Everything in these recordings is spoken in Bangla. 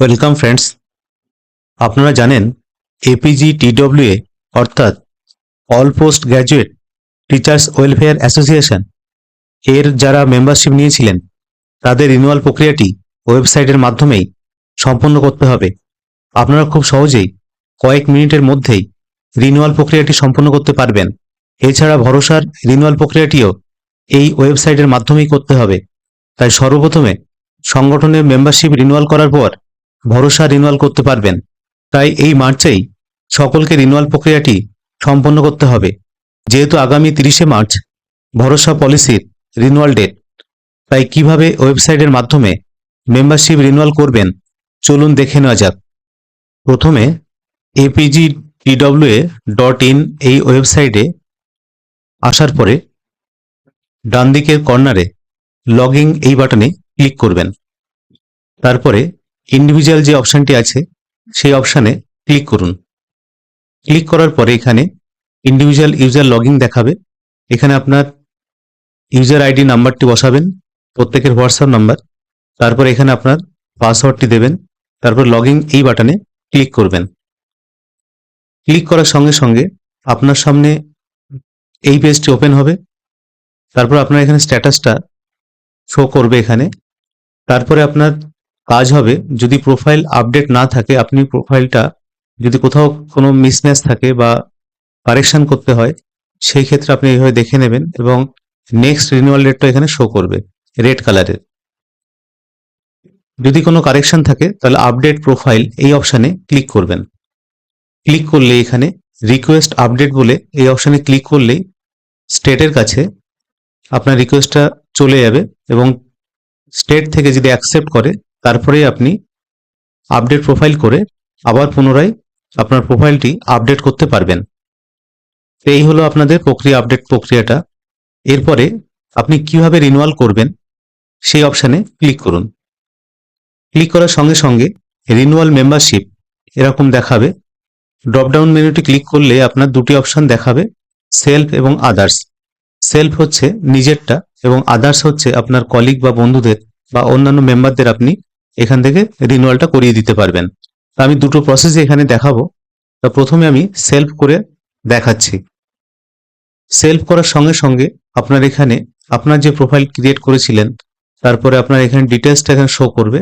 ওয়েলকাম ফ্রেন্ডস আপনারা জানেন এপিজি টিডব্লিউএ অর্থাৎ all post graduate teachers welfare association এর যারা মেম্বারশিপ নিয়েছিলেন, তাদের রিনিউয়াল প্রক্রিয়াটি ওয়েবসাইটের মাধ্যমেই সম্পন্ন করতে হবে। আপনারা খুব সহজেই কয়েক মিনিটের মধ্যেই রিনিউয়াল প্রক্রিয়াটি সম্পন্ন করতে পারবেন। এছাড়া ভরসার রিনিউয়াল প্রক্রিয়াটিও এই ওয়েবসাইটের মাধ্যমেই করতে হবে। তাই সর্বপ্রথমে সংগঠনের মেম্বারশিপ রিনিউয়াল করার পর ভরসা রিনিউয়াল করতে পারবেন। তাই এই মার্চেই সকলকে রিনিউয়াল প্রক্রিয়াটি সম্পন্ন করতে হবে। যেহেতু আগামী তিরিশে মার্চ ভরসা পলিসির রিনিউয়াল ডেট তাই কীভাবে ওয়েবসাইটের মাধ্যমে মেম্বারশিপ রিনিউয়াল করবেন, চলুন দেখে নেওয়া যাক। প্রথমে এপিজি টিডব্লিউএ ডট ইন এই ওয়েবসাইটে আসার পরে ডান দিকের কর্নারে লগইন এই বাটনে ক্লিক করবেন। তারপরে ইন্ডিভিজুয়াল যে অপশনটি আছে, সেই অপশানে ক্লিক করুন। ক্লিক করার পরে এখানে ইন্ডিভিজুয়াল ইউজার লগইন দেখাবে। এখানে আপনার ইউজার আইডি নাম্বারটি বসাবেন, প্রত্যেকের হোয়াটসঅ্যাপ নাম্বার তারপর এখানে আপনার পাসওয়ার্ডটি দেবেন, তারপর লগইন এই বাটনে ক্লিক করবেন। ক্লিক করার সঙ্গে সঙ্গে আপনার সামনে এই পেজটি ওপেন হবে, তারপর আপনার এখানে স্ট্যাটাসটা শো করবে এখানে। তারপরে আপনার কাজ হবে, যদি প্রোফাইল আপডেট না থাকে, আপনি প্রোফাইলটা যদি কোথাও কোনো মিসম্যাচ থাকে বা কারেকশান করতে হয়, সেই ক্ষেত্রে আপনি এইভাবে দেখে নেবেন এবং নেক্সট রিনিউয়াল ডেটটা এখানে শো করবে রেড কালারের যদি কোনো কারেকশন থাকে, তাহলে আপডেট প্রোফাইল এই অপশানে ক্লিক করবেন। ক্লিক করলে এখানে রিকোয়েস্ট আপডেট বলে এই অপশানে ক্লিক করলেই স্টেটের কাছে আপনার রিকোয়েস্টটা চলে যাবে এবং স্টেট থেকে যদি অ্যাকসেপ্ট করে তারপরেই আপনি আপডেট প্রোফাইল করে আবার পুনরায় আপনার প্রোফাইলটি আপডেট করতে পারবেন। এই হলো আপনাদের প্রক্রিয়া আপডেট প্রক্রিয়াটা। এরপরে আপনি কীভাবে রিনিউয়াল করবেন সেই অপশানে ক্লিক করুন। ক্লিক করার সঙ্গে সঙ্গে রিনিউয়াল মেম্বারশিপ এরকম দেখাবে। ড্রপডাউন মেনুটি ক্লিক করলে আপনার দুটি অপশান দেখাবে সেলফ এবং আদার্স সেলফ হচ্ছে নিজেরটা এবং আদার্স হচ্ছে আপনার কলিগ বা বন্ধুদের বা অন্যান্য মেম্বারদের আপনি এখান থেকে রিনুয়ালটা করিয়ে দিতে পারবেন। তো আমি দুটো প্রসেসে এখানে দেখাবো। তা প্রথমে আমি সেলফ করে দেখাচ্ছি। সেলফ করার সঙ্গে সঙ্গে আপনার এখানে আপনার যে প্রোফাইল ক্রিয়েট করেছিলেন, তারপরে আপনার এখানে ডিটেলসটা এখানে শো করবে।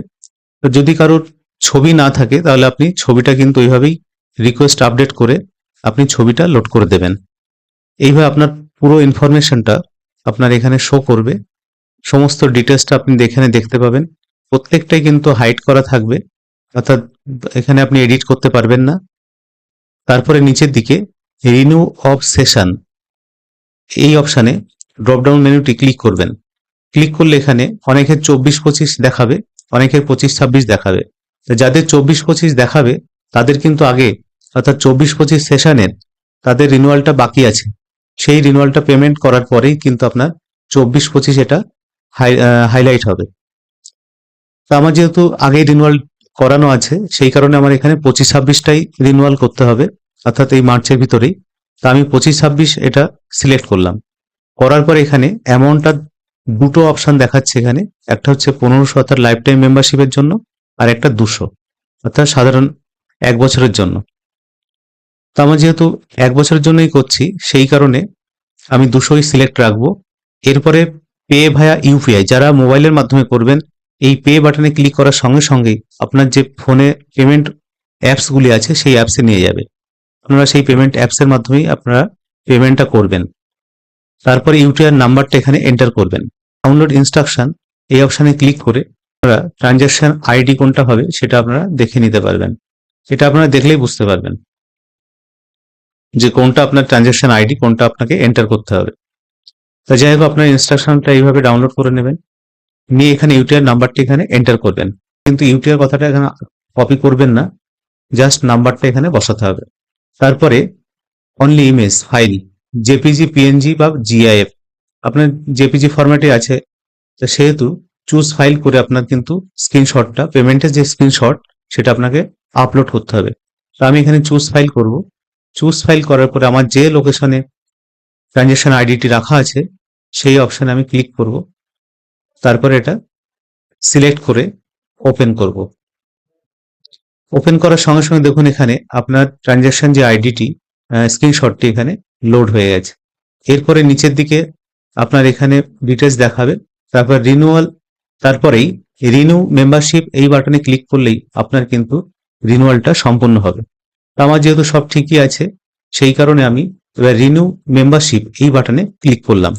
যদি কারোর ছবি না থাকে, তাহলে আপনি ছবিটা কিন্তু ওইভাবেই রিকোয়েস্ট আপডেট করে আপনি ছবিটা লোড করে দেবেন। এইভাবে আপনার পুরো ইনফরমেশনটা আপনার এখানে শো করবে। সমস্ত ডিটেলসটা আপনি এখানে দেখতে পাবেন। প্রত্যেকটাই কিন্তু হাইড করা থাকবে। অর্থাৎ এখানে আপনি এডিট করতে পারবেন না। তারপরে নিচের দিকে রিনিউ অফ সেশন এই অপশানে ড্রপডাউন মেনুটি ক্লিক করবেন। ক্লিক করলে এখানে অনেকের চব্বিশ পঁচিশ দেখাবে, অনেকের পঁচিশ ছাব্বিশ দেখাবে। যাদের চব্বিশ পঁচিশ দেখাবে, তাদের কিন্তু আগে, অর্থাৎ চব্বিশ পঁচিশ সেশনের তাদের রিনিউয়ালটা বাকি আছে। সেই রিনিউয়ালটা পেমেন্ট করার পরেই কিন্তু আপনার চব্বিশ পঁচিশ এটা হাইলাইট হবে। তো আমার যেহেতু আগে রিনিউয়াল করানো আছে, সেই কারণে আমার এখানে পঁচিশ ছাব্বিশটাই রিনিউয়াল করতে হবে, অর্থাৎ এই মার্চের ভিতরেই। তা আমি পঁচিশ ছাব্বিশ এটা সিলেক্ট করলাম। করার পর এখানে অ্যামাউন্টটা দুটো অপশান দেখাচ্ছে এখানে, একটা হচ্ছে পনেরোশো, অর্থাৎ লাইফ টাইম মেম্বারশিপের জন্য, আর একটা দুশো, অর্থাৎ সাধারণ এক বছরের জন্য। তো আমার যেহেতু এক বছরের জন্যই করছি, সেই কারণে আমি দুশোই সিলেক্ট রাখব। এরপরে পে ভায়া ইউপিআই যারা মোবাইলের মাধ্যমে করবেন এই পে বাটনে ক্লিক করার সঙ্গে সঙ্গেই আপনার যে ফোনে পেমেন্ট অ্যাপসগুলি আছে, সেই অ্যাপসে নিয়ে যাবে। আপনারা সেই পেমেন্ট অ্যাপসের মাধ্যমেই আপনারা পেমেন্টটা করবেন। তারপরে ইউটিআর নাম্বারটা এখানে এন্টার করবেন। ডাউনলোড ইনস্ট্রাকশন এই অপশানে ক্লিক করে আপনারা ট্রানজ্যাকশন আইডি কোনটা হবে, সেটা আপনারা দেখে নিতে পারবেন। এটা আপনারা দেখলেই বুঝতে পারবেন যে কোনটা আপনার ট্রানজ্যাকশন আইডি কোনটা আপনাকে এন্টার করতে হবে। তা যাই হোক, আপনার ইনস্ট্রাকশনটা এইভাবে ডাউনলোড করে নেবেন। নিয়ে এখানে ইউটিআর নাম্বারটি এখানে এন্টার করবেন। কিন্তু ইউটিআর কথাটা এখানে কপি করবেন না জাস্ট নাম্বারটা এখানে বসাতে হবে। তারপরে only image file JPG PNG বা জিআইএফ আপনার জেপিজি ফরম্যাটে আছে, তো সেহেতু চুজ ফাইল করে আপনার কিন্তু স্ক্রিনশটটা পেমেন্টের যে স্ক্রিনশট সেটা আপনাকে আপলোড করতে হবে। তো আমি এখানে চুজ ফাইল করব। চুজ ফাইল করার পরে আমার যে লোকেশনে ট্রানজ্যাকশন আইডিটি রাখা আছে, সেই অপশানে আমি ক্লিক করব। তারপরে এটা সিলেক্ট করে ওপেন করব। ওপেন করার সঙ্গে সঙ্গে দেখুন এখানে আপনার ট্রানজ্যাকশন যে আইডিটি স্ক্রিনশটটি এখানে লোড হয়ে গেছে। এরপরে নিচের দিকে আপনার এখানে ডিটেলস দেখাবে। তারপর রিনিউয়াল তারপরেই রিনিউ মেম্বারশিপ এই বাটনে ক্লিক করলেই আপনার কিন্তু রিনিউয়ালটা সম্পূর্ণ হবে। আমার যেহেতু সব ঠিকই আছে, সেই কারণে আমি এবার রিনিউ মেম্বারশিপ এই বাটনে ক্লিক করলাম।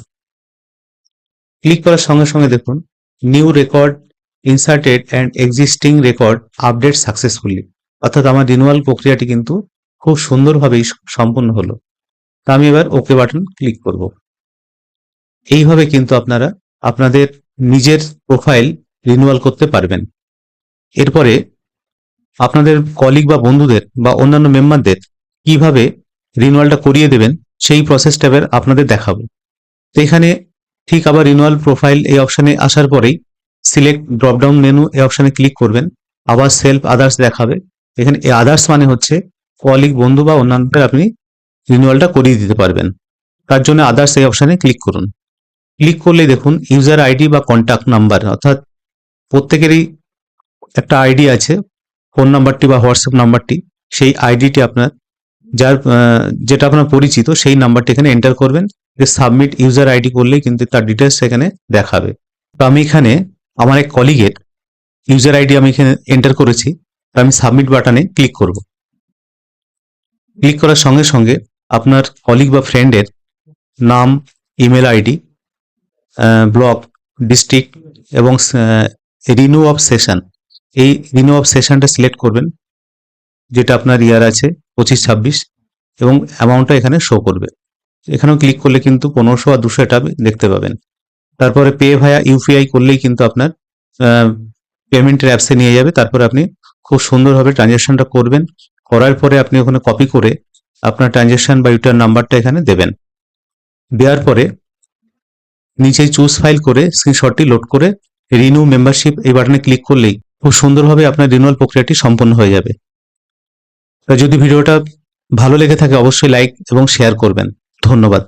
ক্লিক করার সঙ্গে সঙ্গে দেখুন new record inserted and existing record update successfully অর্থাৎ আমার রিনুয়াল প্রক্রিয়াটি কিন্তু খুব সুন্দরভাবেই সম্পূর্ণ হলো। তা আমি এবার ওকে বাটন ক্লিক করব। এইভাবে কিন্তু আপনারা আপনাদের নিজের প্রোফাইল রিনিউয়াল করতে পারবেন। এরপরে আপনাদের কলিগ বা বন্ধুদের বা অন্যান্য মেম্বারদের কীভাবে রিনিউয়ালটা করিয়ে দেবেন, সেই প্রসেসটা এবার আপনাদের দেখাবো। তো এখানে ঠিক আবার রিনুয়াল প্রোফাইল এই অপশানে আসার পরেই সিলেক্ট ড্রপডাউন মেনু এই অপশানে ক্লিক করবেন। আবার সেলফ আদার্স দেখাবে। এখানে এই আদার্স মানে হচ্ছে কলিগ বন্ধু বা অন্যান্যদের আপনি রিনিউয়ালটা করিয়ে দিতে পারবেন। তার জন্য আদার্স এই অপশানে ক্লিক করুন। ক্লিক করলে দেখুন ইউজার আইডি বা কন্ট্যাক্ট নাম্বার অর্থাৎ প্রত্যেকেরই একটা আইডি আছে ফোন নাম্বারটি বা হোয়াটসঅ্যাপ নাম্বারটি সেই আইডিটি আপনার, যার যেটা আপনার পরিচিত, সেই নাম্বারটি এখানে এন্টার করবেন। যে সাবমিট ইউজার আইডি করলেই কিন্তু তার ডিটেলস এখানে দেখাবে। তো আমি এখানে আমার এক কলিগের ইউজার আইডি আমি এখানে এন্টার করেছি। তো আমি সাবমিট বাটনে ক্লিক করব। ক্লিক করার সঙ্গে সঙ্গে আপনার কলিগ বা ফ্রেন্ডের নাম ইমেল আইডি ব্লক ডিস্ট্রিক্ট এবং রিনিউ অফ সেশন এই রিনিউ অফ সেশনটা সিলেক্ট করবেন, যেটা আপনার ইয়ার আছে পঁচিশ ছাব্বিশ এবং অ্যামাউন্টটা এখানে শো করবে। এখানেও ক্লিক করলে কিন্তু পনেরোশো আর দুশো এটা দেখতে পাবেন। তারপরে পে ভায়া ইউপিআই করলেই কিন্তু আপনার পেমেন্টের অ্যাপসে নিয়ে যাবে। তারপরে আপনি খুব সুন্দরভাবে ট্রানজ্যাকশনটা করবেন। করার পরে আপনি ওখানে কপি করে আপনার ট্রানজ্যাকশন বা ইউটার নাম্বারটা এখানে দেবেন। দেওয়ার পরে নিচে চুজ ফাইল করে স্ক্রিনশটটি লোড করে রিনিউ মেম্বারশিপ এই বাটনে ক্লিক করলেই খুব সুন্দরভাবে আপনার রিনিউয়াল প্রক্রিয়াটি সম্পন্ন হয়ে যাবে। যদি ভিডিওটা ভালো লেগে থাকে অবশ্যই লাইক এবং শেয়ার করবেন। ধন্যবাদ।